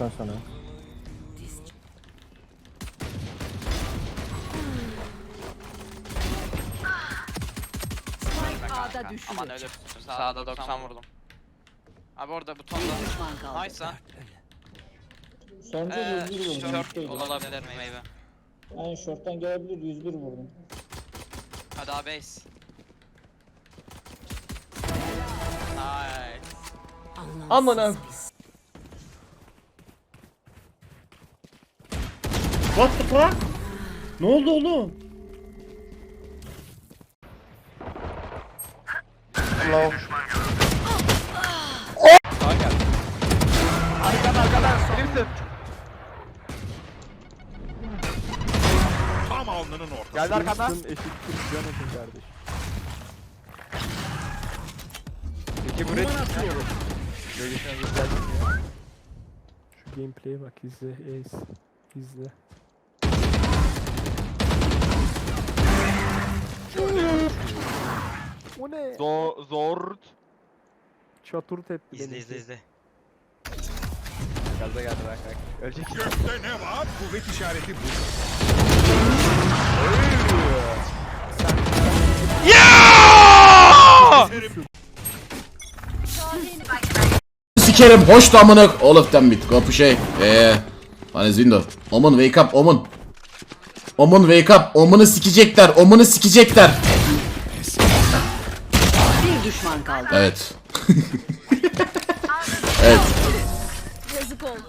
baştan. Spike A'da düştü. Aman öyle sağda 90 vurdum. Abi orada butonda. Nice lan. Sonuncu Eee 101 vurdum. short Şort olabilir meyve. Aynen short'tan gelebilir 101 vurdum. Hadi abi base. Nice. Aman abi. What the fuck? Ne oldu oğlum? Allah. Tam alnının ortası. Geldi arkandan. Eşittir olsun kardeş. Peki buraya çıkıyorum. Bölgesine güzel Şu gameplay'e bak izle Ace. İzle. Ne? Zor, zor. Çaturt etti İzle beni. izle izle. Gaza geldi bak bak. Ölecek. Gökte ne var? Kuvvet işareti bu. Sikerim hoş da amına all of them bit kapı şey eee hani Zindo Omun wake up Omun Omun wake up Omun'u sikecekler Omun'u sikecekler Bir düşman kaldı. Evet Evet Yazık oldu.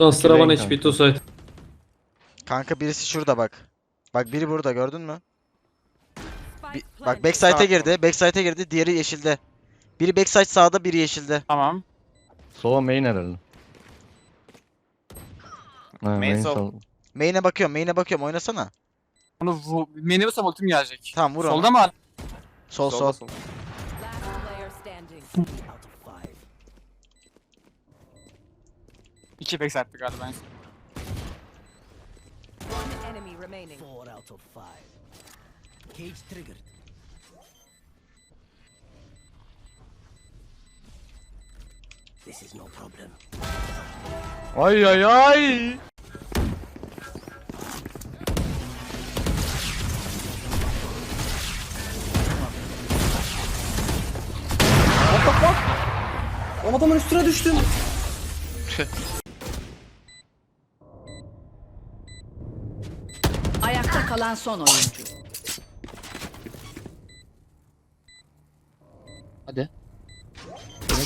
Astra one HP two side. Kanka birisi şurada bak. Bak biri burada gördün mü? Bi- bak backside'e girdi. Backside'e girdi. Diğeri yeşilde. Biri backside sağda, biri yeşilde. Tamam. Sova main herhalde. Ha, Main sol. sol. Main'e bakıyorum, main'e bakıyorum. Oynasana. Onu vu mini vursam ultim gelecek. Tamam vur onu. Solda mı? Sol sol. Last player standing. İki backside galiba. One enemy remaining. Ay ay ay. Adamın üstüne düştüm. Ayakta kalan son oyuncu.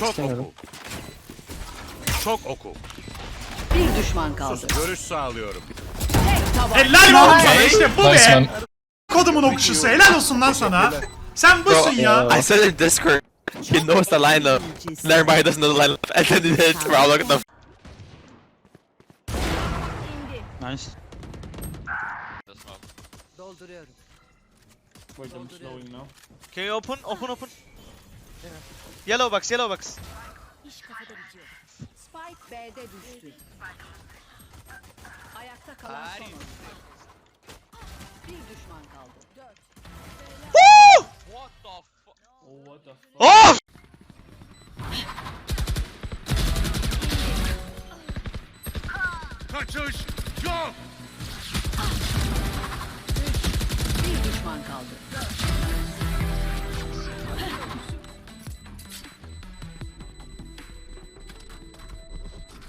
Çok oku. Çok oku. Bir düşman kaldı. Görüş sağlıyorum. Tek taban. Helal oğlum sana işte bu be. Kodumun okşusu helal olsun lan sana. Sen busun ya. I said in Discord, he knows the lineup. Everybody doesn't know the lineup. And then he hit Raul, at the Nice. Dolduruyorum. Can you open? Open open. Yellow box, yellow box. İş kafada bitiyor. Spike B'de düştü. Ayakta kalan son oyuncu. Bir düşman kaldı. Dört. Oh! Kaçış yok. Bir düşman kaldı.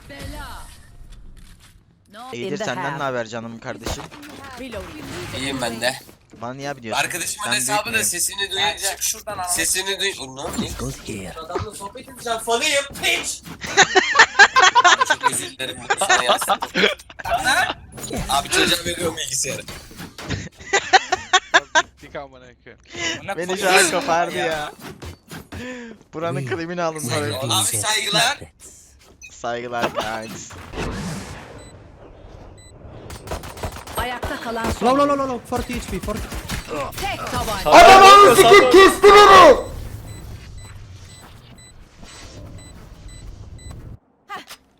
Bela. No İyidir senden ne haber canım kardeşim? İyiyim ben de. Niye biliyorsun? Arkadaşımın Ben hesabı da sesini duyunca şuradan sesini duy... Ne? Adamla sohbet edeceğim. Fanıyım. Piç. Çok özür dilerim. bunu Sana yazdım. Ha? Abi çocuğa veriyorum bilgisayarı. Beni şu an kopardı ya. Buranın klimini alın sonra. Abi saygılar. Saygılar guys. Ayakta kalan son Low low low low 40 HP 40. Tek tabanca. Adamı sikip kesti beni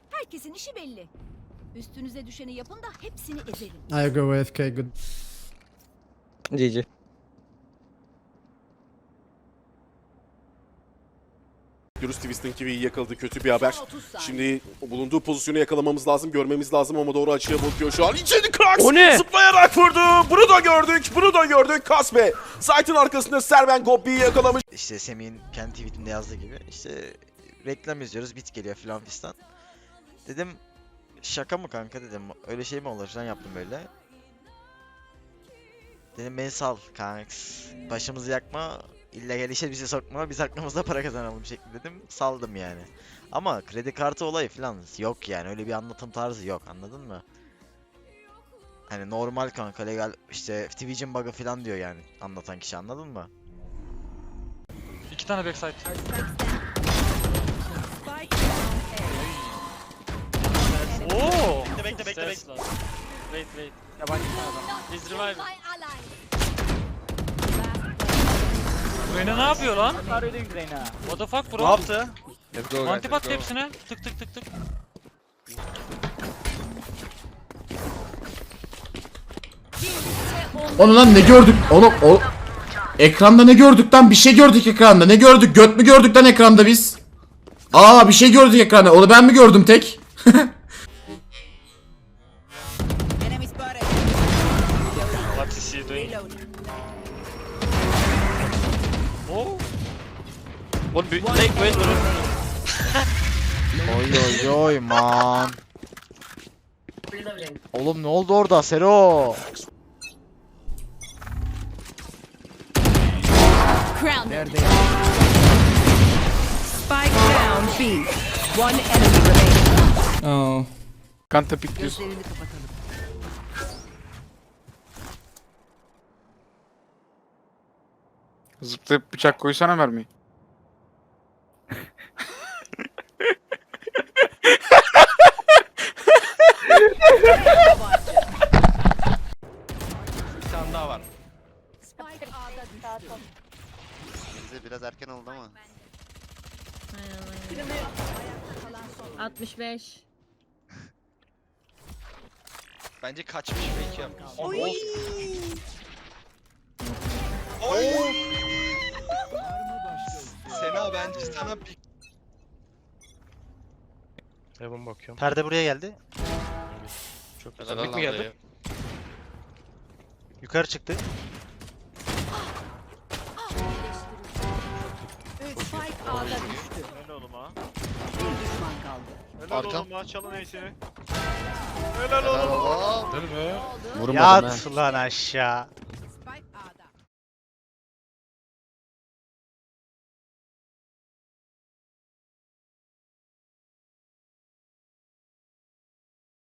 Herkesin işi belli. Üstünüze düşeni yapın da hepsini ezelim. I go AFK good. GG. Bekliyoruz. Twisting TV'yi yakaladı. Kötü bir haber. Son 30 saniye. Şimdi bulunduğu pozisyonu yakalamamız lazım, görmemiz lazım ama doğru açıya bakıyor şu an. İçeri Krax O ne? zıplayarak vurdu. Bunu da gördük, bunu da gördük. Kasme. Sait'in arkasında Serben Gobbi'yi yakalamış. İşte Semih'in kendi tweetinde yazdığı gibi işte reklam izliyoruz bit geliyor filan fistan. Dedim şaka mı kanka dedim öyle şey mi olur falan yaptım böyle. Dedim beni sal kanks başımızı yakma illegal işe bizi sokma biz hakkımızda para kazanalım şeklinde dedim saldım yani. Ama kredi kartı olayı falan yok yani öyle bir anlatım tarzı yok anladın mı? Hani normal kanka legal işte Twitch'in bug'ı falan diyor yani anlatan kişi anladın mı? İki tane backside. Oo. Bekle bekle bekle. Wait wait. Yabancı He's reviving. Reyna ne yapıyor lan? Arıyor Reyna. What the fuck bro? Ne yaptı? Let's go Antipat hepsine. Tık tık tık tık. Onu lan ne gördük? Onu o ekranda ne gördük lan? Bir şey gördük ekranda. Ne gördük? Göt mü gördük lan ekranda biz? Aa bir şey gördük ekranda. Onu ben mi gördüm tek? One big wait wait bro. Oy oy oy man. Oğlum ne oldu orada Sero? Crown. Nerede? Spike down B. One enemy remaining. Oh. Kanta kapatalım. Zıplayıp bıçak koysana mermiyi. Bir tane daha var. Spike A'da düştü. Biraz erken oldu ama. 65. Bence kaçmış belki yapmış. Sena bence sana bir Heaven bakıyorum. Perde buraya geldi. çok Mid mi geldi? Yukarı çıktı. Spike A'da düştü. Oğlum ha. Bir düşman kaldı. Helal oğlum ha çalın eysini. Helal oğlum. Helal. Vurmadım Yat lan aşağı.